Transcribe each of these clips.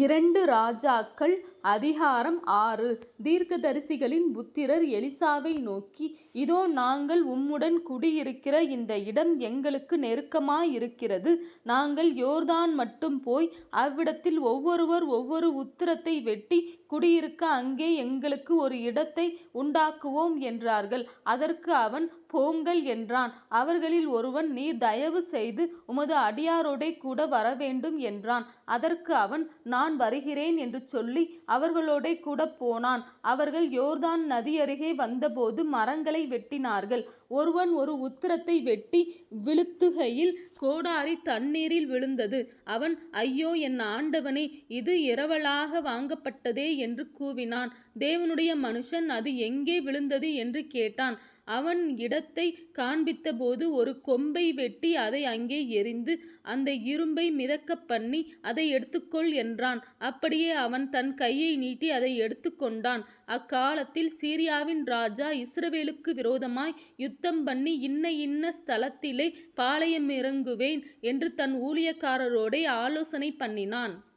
இரண்டு ராஜாக்கள் அதிகாரம் ஆறு தீர்க்கதரிசிகளின் புத்திரர் எலிசாவை நோக்கி இதோ நாங்கள் உம்முடன் குடியிருக்கிற இந்த இடம் எங்களுக்கு நெருக்கமாயிருக்கிறது. நாங்கள் யோர்தான் மட்டும் போய் அவ்விடத்தில் ஒவ்வொருவர் ஒவ்வொரு உத்திரத்தை வெட்டி குடியிருக்க அங்கே எங்களுக்கு ஒரு இடத்தை உண்டாக்குவோம் என்றார்கள். அதற்கு அவன் போங்கள் என்றான். அவர்களில் ஒருவன் நீர் தயவு செய்து உமது அடியாரோடே கூட வரவேண்டும் என்றான். அதற்கு அவன் நான் வருகிறேன் என்று சொல்லி அவர்களோடே கூட போனான். அவர்கள் யோர்தான் நதியருகே வந்தபோது மரங்களை வெட்டினார்கள். ஒருவன் ஒரு உத்திரத்தை வெட்டி விழுத்துகையில் கோடாரி தண்ணீரில் விழுந்தது. அவன் ஐயோ. என் ஆண்டவனே இது இரவலாக வாங்கப்பட்டதே என்று கூவினான். தேவனுடைய மனுஷன் அது எங்கே விழுந்தது? என்று கேட்டான். அவன் இட இடத்தைக் காண்பித்தபோது ஒரு கொம்பை வெட்டி அதை அங்கே எறிந்து அந்த இரும்பை மிதக்க பண்ணி அதை எடுத்துக்கொள் என்றான். அப்படியே அவன் தன் கையை நீட்டி அதை எடுத்துக்கொண்டான். அக்காலத்தில் சீரியாவின் ராஜா இஸ்ரவேலுக்கு விரோதமாய் யுத்தம் பண்ணி இன்ன இன்ன ஸ்தலத்திலே பாளயமிறங்குவேன் என்று தன் ஊழியக்காரரோடே ஆலோசனை பண்ணினான்.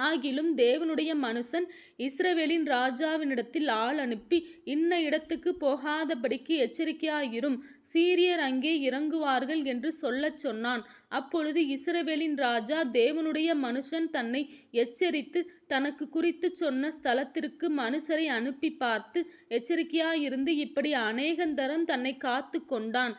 ஆகிலும் தேவனுடைய மனுஷன் இஸ்ரவேலின் ராஜாவினிடத்தில் ஆள் அனுப்பி இன்ன இடத்துக்கு போகாதபடிக்கு எச்சரிக்கையாயிரும். சீரியர் அங்கே இறங்குவார்கள் என்று சொல்லச் சொன்னான். அப்பொழுது இஸ்ரவேலின் ராஜா தேவனுடைய மனுஷன் தன்னை எச்சரித்து தனக்கு குறித்துச் சொன்ன ஸ்தலத்திற்கு மனுஷரை அனுப்பி பார்த்து எச்சரிக்கையாயிருந்து இப்படி அநேகந்தரம் தன்னை காத்து கொண்டான்.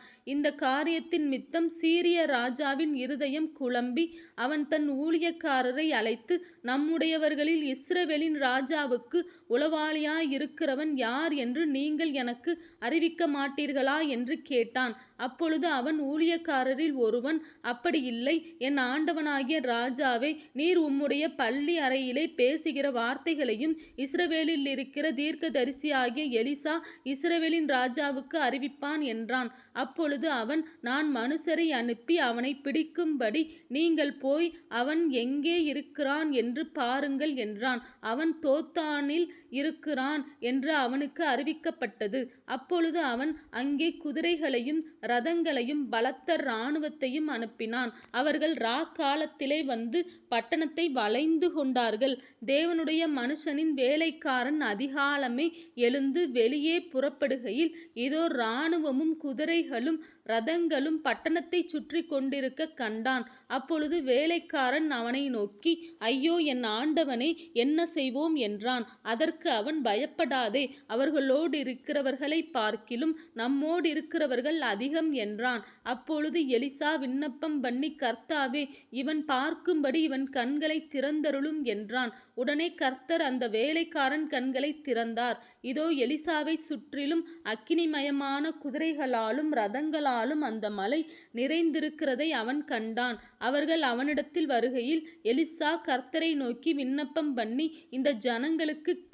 காரியத்தின் மித்தம் சீரிய ராஜாவின் இருதயம் குழம்பி அவன் தன் ஊழியக்காரரை அழைத்து நம்முடையவர்களில் இஸ்ரவேலின் ராஜாவுக்கு உளவாளியாயிருக்கிறவன் யார் என்று நீங்கள் எனக்கு அறிவிக்க மாட்டீர்களா என்று கேட்டான். அப்பொழுது அவன் ஊழியக்காரரில் ஒருவன் அப்படி இல்லை என் ஆண்டவனாகிய ராஜாவே நீர் உம்முடைய பள்ளி அறையிலே பேசுகிற வார்த்தைகளையும் இஸ்ரவேலில் இருக்கிற தீர்க்கதரிசியாகிய எலிசா இஸ்ரவேலின் ராஜாவுக்கு அறிவிப்பான் என்றான். அப்பொழுது அவன் நான் மனுஷரை அனுப்பி அவனை பிடிக்கும்படி நீங்கள் போய் அவன் எங்கே இருக்கிறான் என்று பாருங்கள் என்றான். அவன் தோத்தானில் இருக்கிறான் என்று அவனுக்கு அறிவிக்கப்பட்டது. அப்பொழுது அவன் அங்கே குதிரைகளையும் ரதங்களையும் பலத்த இராணுவத்தையும் அனுப்பினான். அவர்கள் இராக்காலத்திலே வந்து பட்டணத்தை வளைந்து கொண்டார்கள். தேவனுடைய மனுஷனின் வேலைக்காரன் அதிகாலமே எழுந்து வெளியே புறப்படுகையில் இதோ இராணுவமும் குதிரைகளும் ரதங்களும் பட்டணத்தை சுற்றிக் கொண்டிருக்கக் கண்டான். அப்பொழுது வேலைக்காரன் அவனை நோக்கி ஐயோ. என் ஆண்டவனே என்ன செய்வோம்? என்றான். அதற்கு அவன் பயப்படாதே அவர்களோடு இருக்கிறவர்களை பார்க்கிலும் நம்மோடிருக்கிறவர்கள் அதிகம் என்றான். அப்பொழுது எலிசா விண்ணப்பம் பண்ணி கர்த்தாவே இவன் பார்க்கும்படி இவன் கண்களை திறந்தருளும் என்றான். உடனே கர்த்தர் அந்த வேலைக்காரன் கண்களை திறந்தார். இதோ எலிசாவைச் சுற்றிலும் அக்கினிமயமான குதிரைகளாலும் ரதங்களாலும் அந்த மலை நிறைந்திருக்கிறதை அவன் கண்டான். அவர்கள் அவனிடத்தில் வருகையில் எலிசா கர்த்தரை நோக்கி விண்ணப்பம் பண்ணி இந்த ஜனங்களுக்குக்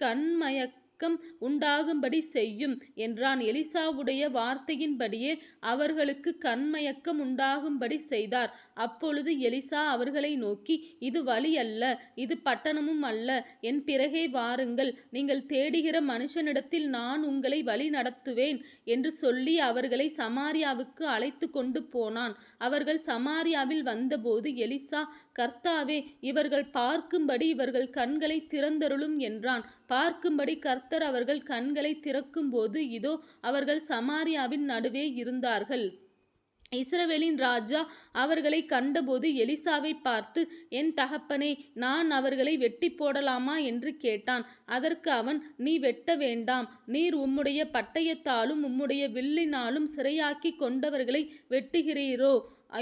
கண்மயக்கம் உண்டாகும்படி செய்யும் என்றான். எலிசாவுடைய வார்த்தையின்படியே அவர்களுக்கு கண்மயக்கம் உண்டாகும்படி செய்தார். அப்பொழுது எலிசா அவர்களை நோக்கி இது வழி அல்ல இது பட்டணமும் அல்ல. என் பிறகே வாருங்கள். நீங்கள் தேடுகிற மனுஷனிடத்தில் நான் உங்களை வழி நடத்துவேன் என்று சொல்லி அவர்களை சமாரியாவுக்கு அழைத்து கொண்டு போனான். அவர்கள் சமாரியாவில் வந்தபோது எலிசா கர்த்தாவே இவர்கள் பார்க்கும்படி இவர்கள் கண்களை திறந்தருளும் என்றான். பார்க்கும்படி கர்த்தர் அவர்கள் கண்களை திறக்கும்போது இதோ அவர்கள் சமாரியாவின் நடுவே இருந்தார்கள். இஸ்ரவேலின் ராஜா அவர்களை கண்டபோது எலிசாவைப் பார்த்து என் தகப்பனே நான் அவர்களை வெட்டிப்போடலாமா? என்று கேட்டான். அதற்கு அவன் நீ வெட்ட வேண்டாம். நீர் உம்முடைய பட்டயத்தாலும் உம்முடைய வில்லினாலும் சிறையாக்கி கொண்டவர்களை வெட்டுகிறீரோ?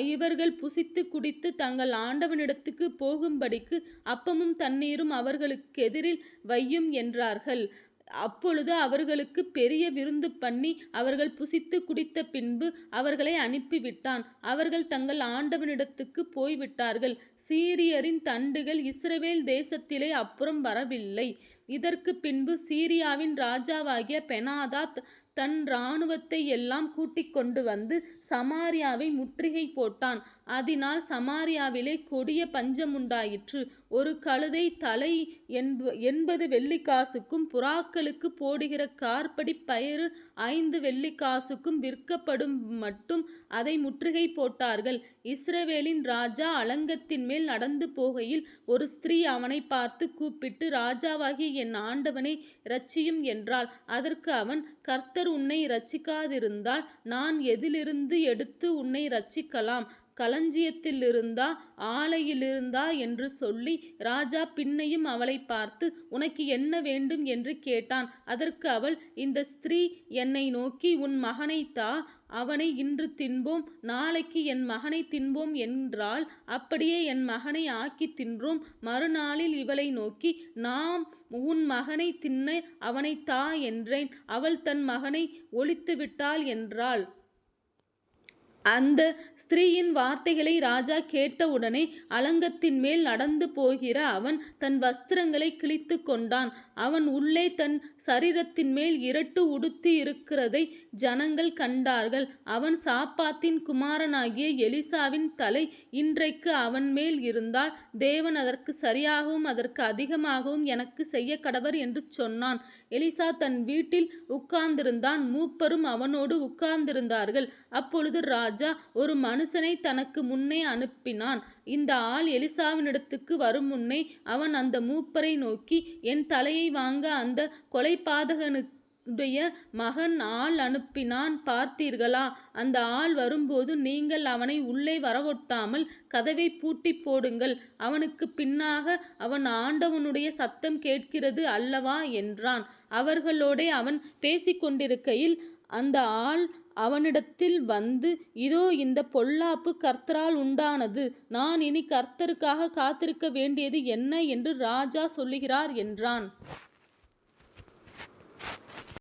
இவர்கள் புசித்து குடித்து தங்கள் ஆண்டவனிடத்துக்கு போகும்படிக்கு அப்பமும் தண்ணீரும் அவர்களுக்கெதிரில் வையும் என்றார்கள். அப்பொழுது அவர்களுக்கு பெரிய விருந்து பண்ணி அவர்கள் புசித்து குடித்த பின்பு அவர்களை அனுப்பிவிட்டான். அவர்கள் தங்கள் ஆண்டவனிடத்துக்குப் போய்விட்டார்கள். சீரியரின் தண்டுகள் இஸ்ரவேல் தேசத்திலே அப்புறம் வரவில்லை. இதற்குப் பின்பு சீரியாவின் ராஜாவாகிய பெனாதாத் தன் இராணுவத்தை எல்லாம் கூட்டிக்கொண்டு வந்து சமாரியாவை முற்றுகை போட்டான். அதனால் சமாரியாவிலே கொடிய பஞ்சமுண்டாயிற்று. ஒரு கழுதை தலை எண்பது வெள்ளிக்காசுக்கும் புறாக்களுக்குப் போடுகிற கார்படி பயிறு ஐந்து வெள்ளிக்காசுக்கும் விற்கப்படும் மட்டும் அதை முற்றுகை போட்டார்கள். இஸ்ரவேலின் ராஜா அலங்கத்தின் மேல் நடந்து போகையில் ஒரு ஸ்திரீ அவனை பார்த்து கூப்பிட்டு ராஜாவாகிய என் ஆண்டவனை இரட்சியும் என்றாள். அதற்கு அவன் கர்த்தர் உன்னை இரட்சிக்காதிருந்தால் நான் எதிலிருந்து எடுத்து உன்னை இரட்சிக்கலாம்? களஞ்சியத்திலிருந்தா ஆலையிலிருந்தா? என்று சொல்லி ராஜா பின்னையும் அவளைப் பார்த்து உனக்கு என்ன வேண்டும்? என்று கேட்டான். அதற்கு அவள் இந்த ஸ்திரீ என்னை நோக்கி உன் மகனை தா அவனை இன்று தின்போம் நாளைக்கு என் மகனை தின்போம் என்றாள். அப்படியே என் மகனை ஆக்கி தின்றோம். மறுநாளில் இவளை நோக்கி நாம் உன் மகனை தின்ன அவனை தா என்றேன். அவள் தன் மகனை ஒழித்து விட்டாள் என்றாள். அந்த ஸ்திரீயின் வார்த்தைகளை ராஜா கேட்டவுடனே அலங்கத்தின் மேல் நடந்து போகிற அவன் தன் வஸ்திரங்களை கிழித்துக் கொண்டான். அவன் உள்ளே தன் சரீரத்தின் மேல் இரட்டு உடுத்தி இருக்கிறதை ஜனங்கள் கண்டார்கள். அவன் சாப்பாத்தின் குமாரனாகிய எலிசாவின் தலை இன்றைக்கு அவன் மேல் இருந்தால் தேவன் அதற்கு சரியாகவும் அதற்கு அதிகமாகவும் எனக்குச் செய்யக்கடவர் என்று சொன்னான். எலிசா தன் வீட்டில் உட்கார்ந்திருந்தான். மூப்பரும் அவனோடு உட்கார்ந்திருந்தார்கள். அப்பொழுது ராஜா ராஜா ஒரு மனுஷனை தனக்கு முன்னே அனுப்பினான். இந்த ஆள் எலிசாவினிடத்துக்கு வரும் முன்னே அவன் அந்த மூப்பரை நோக்கி என் தலையை வாங்க அந்த கொலைபாதகனுக்கு உடைய மகன் ஆள் அனுப்பினான் பார்த்தீர்களா? அந்த ஆள் வரும்போது நீங்கள் அவனை உள்ளே வரவொட்டாமல் கதவை பூட்டி போடுங்கள். அவனுக்குப் பின்னாக அவன் ஆண்டவனுடைய சத்தம் கேட்கிறது அல்லவா? என்றான். அவர்களோடே அவன் பேசிக்கொண்டிருக்கையில் அந்த ஆள் அவனிடத்தில் வந்து இதோ இந்த பொல்லாப்பு கர்த்தரால் உண்டானது. நான் இனி கர்த்தருக்காக காத்திருக்க வேண்டியது என்ன? என்று ராஜா சொல்லுகிறார் என்றான்.